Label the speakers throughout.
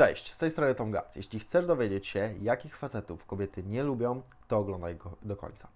Speaker 1: Cześć, z tej strony Tom Gac. Jeśli chcesz dowiedzieć się, jakich facetów kobiety nie lubią, to oglądaj go do końca.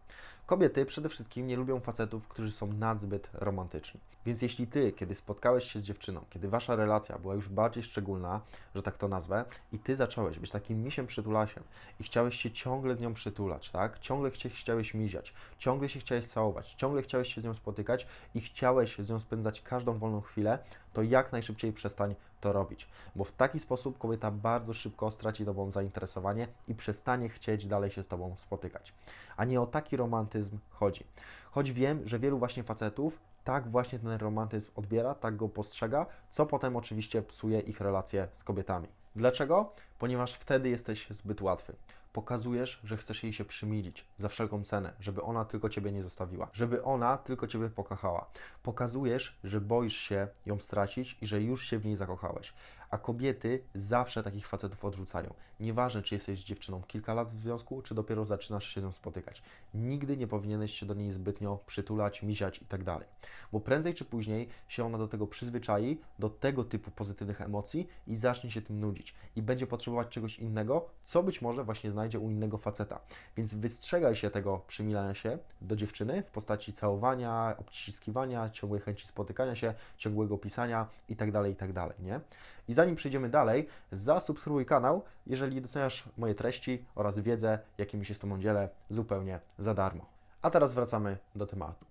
Speaker 1: Kobiety przede wszystkim nie lubią facetów, którzy są nadzbyt romantyczni. Więc jeśli ty, kiedy spotkałeś się z dziewczyną, kiedy wasza relacja była już bardziej szczególna, że tak to nazwę, i ty zacząłeś być takim misiem przytulasiem i chciałeś się ciągle z nią przytulać, tak? Ciągle się chciałeś miziać, ciągle się chciałeś całować, ciągle chciałeś się z nią spotykać i chciałeś z nią spędzać każdą wolną chwilę, to jak najszybciej przestań to robić. Bo w taki sposób kobieta bardzo szybko straci tobą zainteresowanie i przestanie chcieć dalej się z tobą spotykać. A nie o taki romantyzm chodzi. Choć wiem, że wielu właśnie facetów tak właśnie ten romantyzm odbiera, tak go postrzega, co potem oczywiście psuje ich relacje z kobietami. Dlaczego? Ponieważ wtedy jesteś zbyt łatwy. Pokazujesz, że chcesz jej się przymilić za wszelką cenę, żeby ona tylko ciebie nie zostawiła, żeby ona tylko ciebie pokochała. Pokazujesz, że boisz się ją stracić i że już się w niej zakochałeś. A kobiety zawsze takich facetów odrzucają. Nieważne, czy jesteś z dziewczyną kilka lat w związku, czy dopiero zaczynasz się z nią spotykać. Nigdy nie powinieneś się do niej zbytnio przytulać, miziać i tak. Bo prędzej czy później się ona do tego przyzwyczai, do tego typu pozytywnych emocji i zacznie się tym nudzić. I będzie potrzebować czegoś innego, co być może właśnie znajdzie u innego faceta. Więc wystrzegaj się tego przymilania się do dziewczyny w postaci całowania, obciskiwania, ciągłej chęci spotykania się, ciągłego pisania i tak dalej, i tak nie? I zanim przejdziemy dalej, zasubskrybuj kanał, jeżeli doceniasz moje treści oraz wiedzę, jakimi się z Tobą dzielę, zupełnie za darmo. A teraz wracamy do tematu.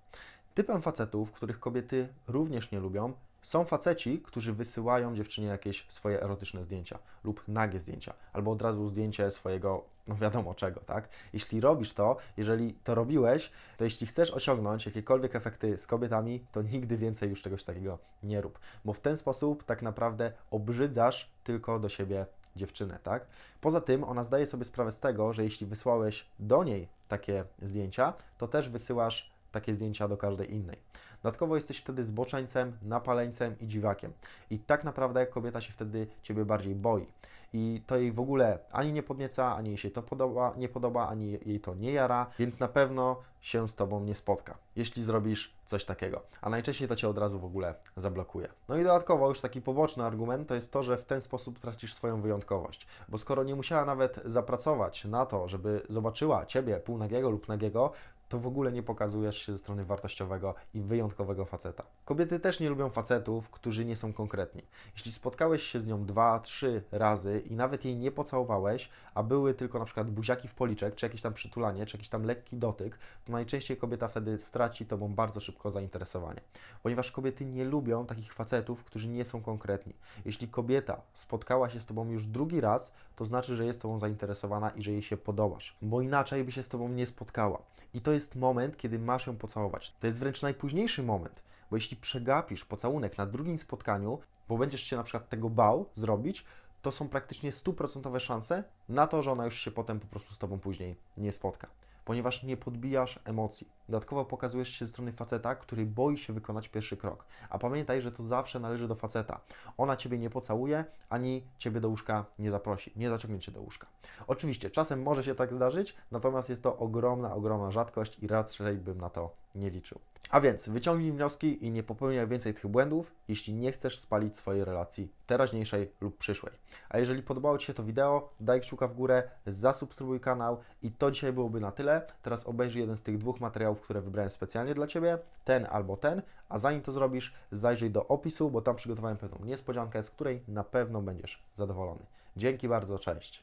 Speaker 1: Typem facetów, których kobiety również nie lubią, są faceci, którzy wysyłają dziewczynie jakieś swoje erotyczne zdjęcia lub nagie zdjęcia, albo od razu zdjęcie swojego, no wiadomo czego, tak? Jeśli robisz to, jeżeli to robiłeś, to jeśli chcesz osiągnąć jakiekolwiek efekty z kobietami, to nigdy więcej już czegoś takiego nie rób, bo w ten sposób tak naprawdę obrzydzasz tylko do siebie dziewczynę, tak? Poza tym ona zdaje sobie sprawę z tego, że jeśli wysłałeś do niej takie zdjęcia, to też wysyłasz takie zdjęcia do każdej innej. Dodatkowo jesteś wtedy zboczeńcem, napaleńcem i dziwakiem. I tak naprawdę kobieta się wtedy Ciebie bardziej boi. I to jej w ogóle ani nie podnieca, ani jej się to podoba, nie podoba, ani jej to nie jara, więc na pewno się z Tobą nie spotka, jeśli zrobisz coś takiego. A najczęściej to Cię od razu w ogóle zablokuje. No i dodatkowo już taki poboczny argument to jest to, że w ten sposób tracisz swoją wyjątkowość. Bo skoro nie musiała nawet zapracować na to, żeby zobaczyła Ciebie półnagiego lub nagiego, to w ogóle nie pokazujesz się ze strony wartościowego i wyjątkowego faceta. Kobiety też nie lubią facetów, którzy nie są konkretni. Jeśli spotkałeś się z nią dwa, trzy razy i nawet jej nie pocałowałeś, a były tylko na przykład buziaki w policzek, czy jakieś tam przytulanie, czy jakiś tam lekki dotyk, to najczęściej kobieta wtedy straci Tobą bardzo szybko zainteresowanie. Ponieważ kobiety nie lubią takich facetów, którzy nie są konkretni. Jeśli kobieta spotkała się z Tobą już drugi raz, to znaczy, że jest Tobą zainteresowana i że jej się podobasz, bo inaczej by się z Tobą nie spotkała. I to jest moment, kiedy masz ją pocałować. To jest wręcz najpóźniejszy moment, bo jeśli przegapisz pocałunek na drugim spotkaniu, bo będziesz się na przykład tego bał zrobić, to są praktycznie stuprocentowe szanse na to, że ona już się potem po prostu z Tobą później nie spotka. Ponieważ nie podbijasz emocji. Dodatkowo pokazujesz się ze strony faceta, który boi się wykonać pierwszy krok. A pamiętaj, że to zawsze należy do faceta. Ona Ciebie nie pocałuje, ani Ciebie do łóżka nie zaprosi, nie zaciągnie Cię do łóżka. Oczywiście, czasem może się tak zdarzyć, natomiast jest to ogromna, ogromna rzadkość i raczej bym na to nie liczył. A więc wyciągnij wnioski i nie popełniaj więcej tych błędów, jeśli nie chcesz spalić swojej relacji teraźniejszej lub przyszłej. A jeżeli podobało Ci się to wideo, daj kciuka w górę, zasubskrybuj kanał i to dzisiaj byłoby na tyle. Teraz obejrzyj jeden z tych dwóch materiałów, które wybrałem specjalnie dla Ciebie, ten albo ten, a zanim to zrobisz, zajrzyj do opisu, bo tam przygotowałem pewną niespodziankę, z której na pewno będziesz zadowolony. Dzięki bardzo, cześć.